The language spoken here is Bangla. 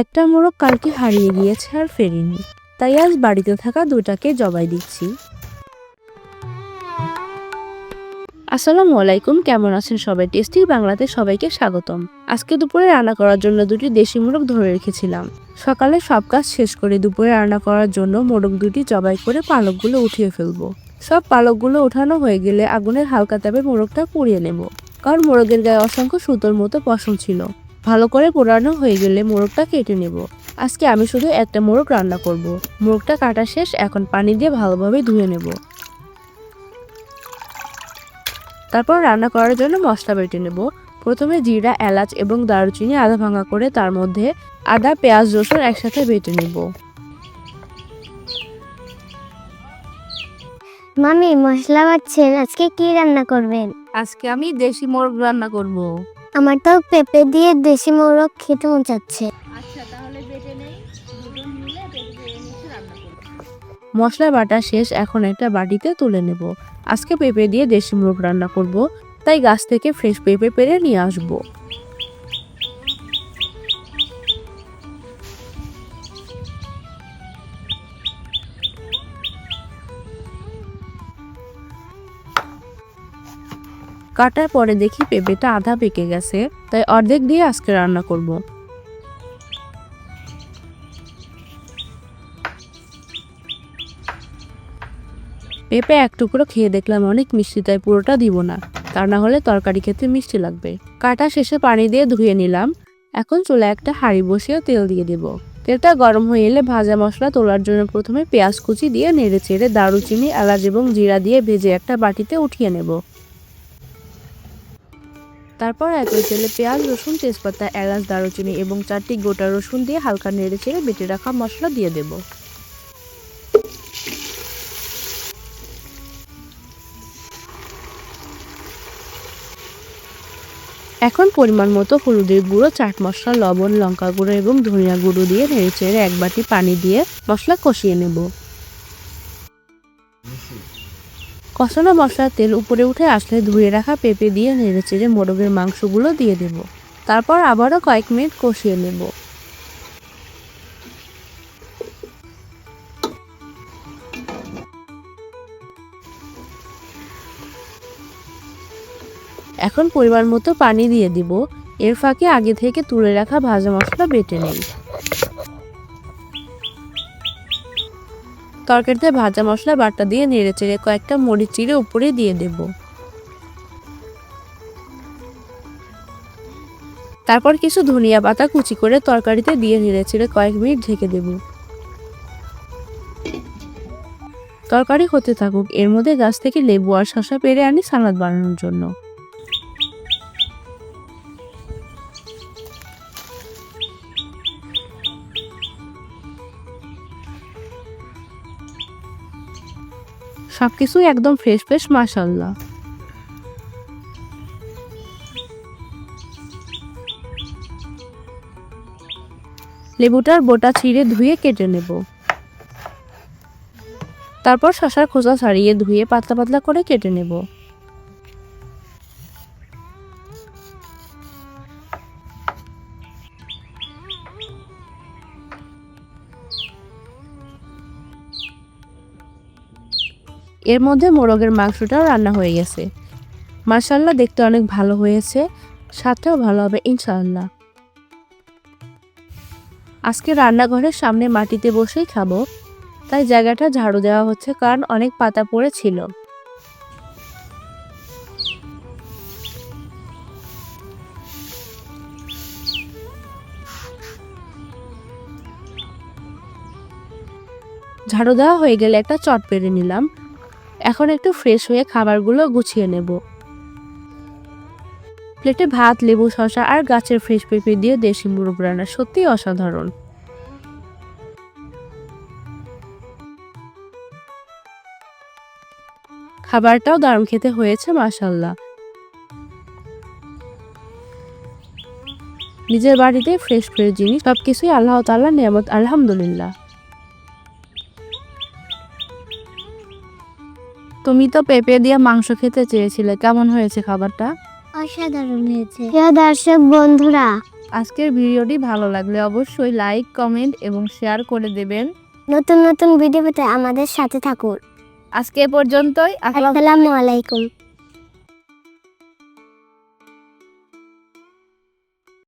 একটা মোরগ কালকে হারিয়ে গিয়েছে আর ফেরেনি। তাই আজ বাড়িতে থাকা দুটাকে জবাই দিচ্ছি। আসসালামু আলাইকুম, কেমন আছেন সবাই? টেস্টি বাংলাতে সবাইকে স্বাগতম। আজকে দুপুরে রান্না করার জন্য দুটি দেশি মোরগ ধরে রেখেছিলাম। সকালে সব কাজ শেষ করে দুপুরে রান্না করার জন্য মোরগ দুটি জবাই করে পালকগুলো উঠিয়ে ফেলব। সব পালকগুলো ওঠানো হয়ে গেলে আগুনের হালকা তাপে মোরগটা পুড়িয়ে নেব। কারণ মোরগের গায়ে অসংখ্য সুতোর মতো পশম ছিল। ভালো করে পোড়ানো হয়ে গেলে মোরগটা কেটে নেব। আজকে আমি শুধু একটা মোরগ রান্না করব। মোরগটা কাটা শেষ এখন পানি দিয়ে ভালোভাবে ধুয়ে নেব। তারপর রান্না করার জন্য মশলা বেটে নেব। প্রথমে জিরা এলাচ এবং দারুচিনি আধা ভাঙা করে তার মধ্যে আদা পেঁয়াজ রসুন একসাথে বেটে নেব। মামি মশলা বাচ্ছেন আজকে কি রান্না করবেন? আজকে আমি দেশি মোরগ রান্না করব। আমার তো পেঁপে দিয়ে দেশি মোরগ খেতে মন চাচ্ছে। আচ্ছা তাহলে বেটে নেই। দুজন মিলে বেটে নিচে রান্না করব। মশলা বাটা শেষ এখন একটা বাটিতে তুলে নেব। আজকে পেঁপে দিয়ে দেশি মোরগ রান্না করব তাই গাছ থেকে ফ্রেশ পেঁপে পেরে নিয়ে আসব। কাটার পরে দেখি পেঁপেটা আধা পেকে গেছে, তাই অর্ধেক দিয়ে আজকে রান্না করব। পেঁপে এক টুকরো খেয়ে দেখলাম অনেক মিষ্টি, তাই পুরোটা দিব না। তা না হলে তরকারি খেতে মিষ্টি লাগবে। কাটা শেষে পানি দিয়ে ধুয়ে নিলাম। এখন চুলে একটা হাঁড়ি বসিয়ে তেল দিয়ে দেব। তেলটা গরম হয়ে এলে ভাজা মশলা তোলার জন্য প্রথমে পেঁয়াজ কুচি দিয়ে নেড়ে চেড়ে দারুচিনি, এলাচ এবং জিরা দিয়ে ভেজে একটা বাটিতে উঠিয়ে নেব। তারপর একই তেলে পেঁয়াজ, রসুন, তেজপাতা, এলাচ, দারুচিনি এবং চারটি গোটা রসুন দিয়ে হালকা নেড়ে চেড়ে বেটে রাখা মশলা দিয়ে দেবো। এখন পরিমাণ মতো হলুদের গুঁড়ো, চাট মশলা, লবণ, লঙ্কা গুঁড়ো এবং ধনিয়া গুঁড়ো দিয়ে নেড়েচেড়ে এক বাটি পানি দিয়ে মশলা কষিয়ে নেব। কষানো মশলার তেল উপরে উঠে আসলে ধুয়ে রাখা পেঁপে দিয়ে নেড়ে চেড়ে মোরগের মাংসগুলো দিয়ে দেব। তারপর আবারও কয়েক মিনিট কষিয়ে নেব। এখন পরিমাণ মতো পানি দিয়ে দিব। এর ফাঁকে আগে থেকে তুলে রাখা ভাজা মশলা বেটে নেই। তরকারিতে ভাজা মশলা বাটা দিয়ে নেড়ে চেড়ে কয়েকটা মরিচ চিড়ে উপরে দিয়ে দেব। তারপর কিছু ধনিয়া পাতা কুচি করে তরকারিতে দিয়ে নেড়ে চেড়ে কয়েক মিনিট ঢেকে দেব। তরকারি হতে থাকুক, এর মধ্যে গাছ থেকে লেবু আর শসা পেরে আনি সালাদ বানানোর জন্য। সবকিছুই একদম ফ্রেশ ফ্রেশ মাশাল্লাহ লেবুটার বোটা ছিঁড়ে ধুয়ে কেটে নেব। তারপর শশার খোসা ছাড়িয়ে ধুয়ে পাতলা পাতলা করে কেটে নেব। এর মধ্যে মোরগের মাংসটাও রান্না হয়ে গেছে। মার্শাল্লাহ দেখতে অনেক ভালো হয়েছে। স্বাদটাও ভালো হবে ইনশাল্লাহ আজকে রান্নাঘরের সামনে মাটিতে বসেই খাব। তাই জায়গাটা ঝাড়ু দেওয়া হচ্ছে কারণ অনেক পাতা পড়েছিল। ঝাড়ু দেওয়া হয়ে গেলে একটা চট পেরে নিলাম। এখন একটু ফ্রেশ হয়ে খাবারগুলো গুছিয়ে নেব। প্লেটে ভাত, লেবু, শসা আর গাছের ফ্রেশ পেঁপে দিয়ে দেশি মুরগ রান্না সত্যিই অসাধারণ। খাবারটাও দারুণ খেতে হয়েছে মাসাল্লাহ নিজের বাড়িতে ফ্রেশ ফ্রেশ জিনিস সবকিছুই আল্লাহ তাল্লাহ নিয়ামত, আলহামদুলিল্লাহ। তুমি তো পেঁপে দিয়ে মাংস খেতে চেয়েছিলে। কেমন হয়েছে খাবারটা? অসাধারণ হয়েছে। প্রিয় দর্শক বন্ধুরা আজকের ভিডিওটি ভালো লাগলে অবশ্যই লাইক কমেন্ট এবং শেয়ার করে দেবেন। নতুন নতুন ভিডিও পেতে আমাদের সাথে থাকুন। আজকে এ পর্যন্তই। আসসালাম আসসালামু আলাইকুম।